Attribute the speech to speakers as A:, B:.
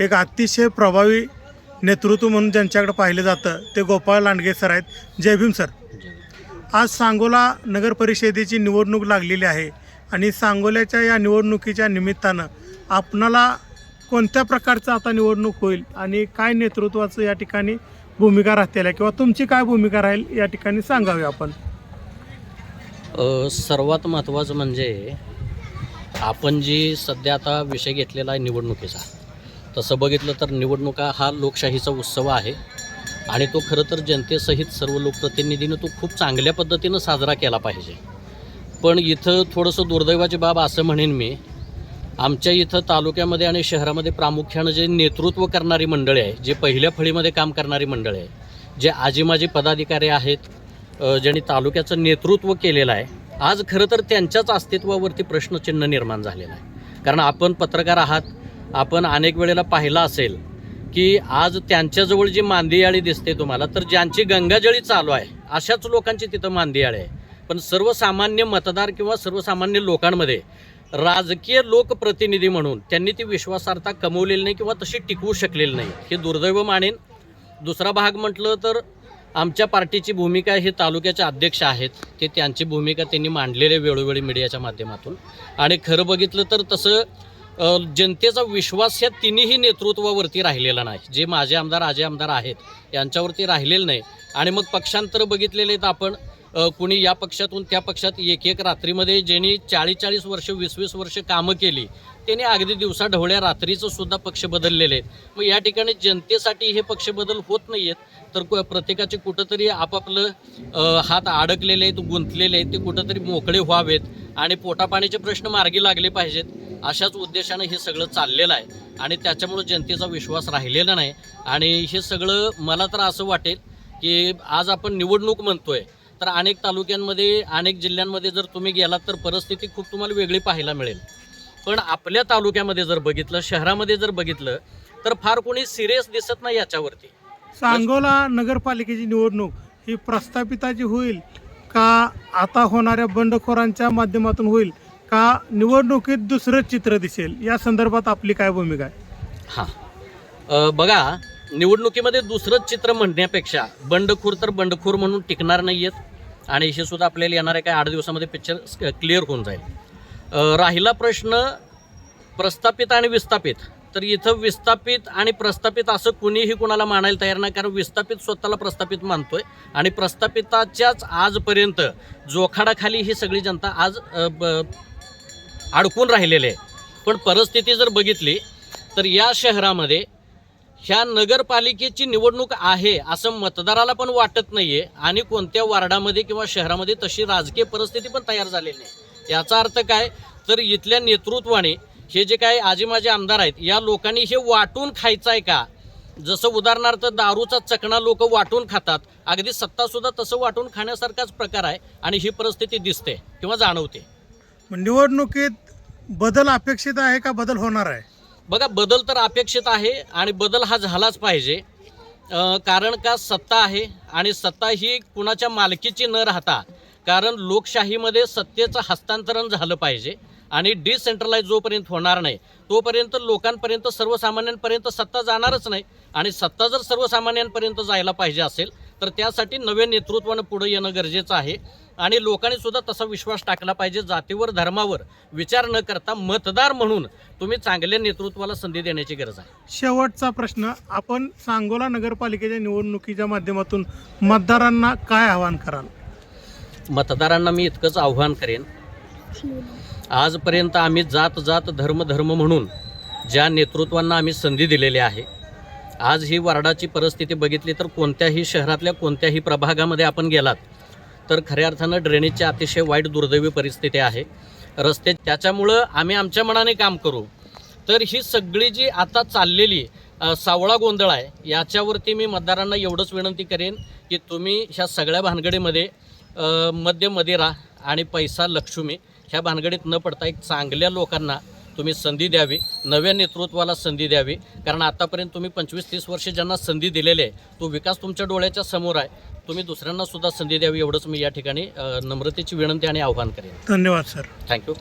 A: एक अतिशय प्रभावी नेतृत्व म्हणून ज्यांच्याकडे पाहिलं जातं ते गोपाळ लांडगे सर आहेत. जय भीम सर. आज सांगोला नगर परिषदेची निवडणूक लागलेली आहे आणि सांगोल्याच्या या निवडणुकीच्या निमित्तानं आपणाला कोणत्या प्रकारचं आता निवडणूक होईल आणि काय नेतृत्वाचं या ठिकाणी भूमिका राहतील आहे किंवा तुमची काय भूमिका राहील या ठिकाणी सांगावी आपण?
B: सर्वात महत्त्वाचं म्हणजे आपण जी सध्या आता विषय घेतलेला आहे निवडणुकीचा तसं बघितलं तर निवडणुका हा लोकशाहीचा उत्सव आहे. आणि तो खरं तर जनतेसहित सर्व लोकप्रतिनिधीनं तो खूप चांगल्या पद्धतीनं साजरा केला पाहिजे. पण इथं थोडंसं दुर्दैवाची बाब असं म्हणेन मी आमच्या इथं तालुक्यामध्ये आणि शहरामध्ये प्रामुख्यानं जे नेतृत्व करणारी मंडळी आहे जे पहिल्या फळीमध्ये काम करणारी मंडळी आहे जे आजीमाजी पदाधिकारी आहेत ज्यांनी तालुक्याचं नेतृत्व केलेलं आहे आज खरं तर त्यांच्याच अस्तित्वावरती प्रश्नचिन्ह निर्माण झालेलं आहे. कारण आपण पत्रकार आहात आपण अनेक वेळेला पाहिलं असेल की आज त्यांच्याजवळ जी मांदियाळी दिसते तुम्हाला तर ज्यांची गंगाजळी चालू आहे अशाच लोकांची तिथं मांदियाळी आहे. पण सर्वसामान्य मतदार किंवा सर्वसामान्य लोकांमध्ये राजकीय लोकप्रतिनिधी म्हणून त्यांनी ती विश्वासार्हता कमवलेली नाही किंवा तशी टिकवू शकलेली नाही. हे दुर्दैव मानेन. दुसरा भाग म्हटलं तर आमच्या पार्टीची भूमिका हे तालुक्याचे अध्यक्ष आहेत. ते त्यांची भूमिका त्यांनी मांडलेली आहे वेळोवेळी मीडियाच्या माध्यमातून. आणि खरं बघितलं तर तसं जनतेचा विश्वास ह्या तिन्ही नेतृत्वावरती राहिलेला नाही. जे माझे आमदार आजे आमदार आहेत यांच्यावरती राहिलेलं नाही. आणि मग पक्षांतर बघितलेले आहेत आपण कुणी या पक्षातून त्या पक्षात एक एक रात्रीमध्ये ज्यांनी चाळीस चाळीस वर्ष वीस वीस वर्ष कामं केली त्यांनी अगदी दिवसा ढवळ्या रात्रीचं सुद्धा पक्ष बदललेले आहेत. मग या ठिकाणी जनतेसाठी हे पक्ष बदल होत नाही आहेत तर कु- प्रत्येकाचे कुठंतरी आपापलं हात अडकलेले आहेत गुंतलेले आहेत ते कुठंतरी मोकळे व्हावेत आणि पोटापाण्याचे प्रश्न मार्गी लागले पाहिजेत. अशाच उद्देशानं हे सगळं चाललेलं आहे आणि त्याच्यामुळं जनतेचा विश्वास राहिलेला नाही. आणि हे सगळं मला तर असं वाटेल की आज आपण निवडणूक म्हणतोय तर अनेक तालुक्यांमध्ये अनेक जिल्ह्यांमध्ये जर तुम्ही गेलात तर परिस्थिती खूप तुम्हाला वेगळी पाहायला मिळेल. पण आपल्या तालुक्यामध्ये जर बघितलं शहरामध्ये जर बघितलं तर फार कोणी सिरियस दिसत नाही याच्यावरती.
A: सांगोला नगरपालिकेची निवडणूक ही प्रस्थापिताची होईल का आता होणाऱ्या बंडखोरांच्या माध्यमातून होईल का निवडणुकीत दुसरं चित्र दिसेल? या संदर्भात आपली काय भूमिका आहे?
B: हां. बघा निवडणुकीमध्ये दुसरंच चित्र म्हणण्यापेक्षा बंडखोर तर बंडखोर म्हणून टिकणार नाही आहेत आणि हे सुद्धा आपल्याला येणाऱ्या काही आठ दिवसामध्ये पिक्चर क्लिअर होऊन जाईल. राहिला प्रश्न प्रस्थापित आणि विस्थापित. तर इथं विस्थापित आणि प्रस्थापित असं कुणीही कुणाला मानायला तयार नाही कारण विस्थापित स्वतःला प्रस्थापित मानतोय. आणि प्रस्थापिताच्याच आजपर्यंत जोखाडाखाली ही सगळी जनता आज ब- अडकून राहिलेले आहे. पण परिस्थिती जर बघितली तर या शहरामध्ये ह्या नगरपालिकेची निवडणूक आहे असं मतदाराला पण वाटत नाही आहे आणि कोणत्या वार्डामध्ये किंवा शहरामध्ये तशी राजकीय परिस्थिती पण तयार झालेली नाही. याचा अर्थ काय? तर इथल्या नेतृत्वाने हे जे काही आजी माझे आमदार आहेत या लोकांनी हे वाटून खायचं आहे का? जसं उदाहरणार्थ दारूचा चकणा लोक वाटून खातात अगदी सत्ता सुद्धा तसं वाटून खाण्यासारखाच प्रकार आहे आणि ही परिस्थिती दिसते किंवा जाणवते.
A: निवडणुकीत बदल अपेक्षित आहे का बदल होणार आहे?
B: बघा बदल तर अपेक्षित आहे आणि बदल हा झालाच पाहिजे. अं, कारण का सत्ता आहे आणि सत्ता ही कुणाच्या मालकीची न राहता कारण लोकशाहीमध्ये सत्तेचं हस्तांतरण झालं पाहिजे. आणि डिसेंट्रलाइज जोपर्यंत होणार नाही तोपर्यंत लोकांपर्यंत सर्वसामान्यांपर्यंत सत्ता जाणारच नाही. आणि सत्ता जर सर्वसामान्यांपर्यंत जायला पाहिजे असेल तर त्यासाठी नव्या नेतृत्वानं पुढे येणं गरजेचं आहे. आणि लोकांनी सुद्धा तसा विश्वास टाकला पाहिजे जातीवर धर्मावर. विचार न करता मतदार म्हणून तुम्ही चांगल्या नेतृत्वाला संधी देण्याची गरज आहे.
A: शेवटचा प्रश्न आपण सांगोला नगरपालिकेच्या निवडणुकीच्या माध्यमातून मतदारांना काय आवाहन कराल?
B: मतदारांना मी इतकंच आव्हान करेन आजपर्यंत आम्ही जात जात धर्म धर्म म्हणून ज्या नेतृत्वांना आम्ही संधी दिलेली आहे आज ही वार्डाची परिस्थिती बघितली तर कोणत्याही शहरातल्या कोणत्याही प्रभागामध्ये आपण गेलात तर खऱ्या अर्थानं ड्रेनेजची अतिशय वाईट दुर्दैवी परिस्थिती आहे. रस्ते त्याच्यामुळं आम्ही आमच्या मनाने काम करू. तर ही सगळी जी आता चाललेली सावळा गोंधळ आहे याच्यावरती मी मतदारांना एवढंच विनंती करेन की तुम्ही ह्या सगळ्या भानगडीमध्ये मध्य मध्यमध्ये राहा आणि पैसा लक्ष्मी ह्या भानगडीत न पडता एक चांगल्या लोकांना तुम्ही संधी द्यावी नव्या नेतृत्वाला संधी द्यावी. कारण आतापर्यंत तुम्ही पंचवीस तीस वर्ष ज्यांना संधी दिलेली आहे तो विकास तुमच्या डोळ्याच्या समोर आहे. तुम्ही दुसऱ्यांना सुद्धा संधी द्यावी एवढंच मी या ठिकाणी नम्रतेची विनंती आणि आव्हान करेन.
A: धन्यवाद सर.
B: थँक्यू.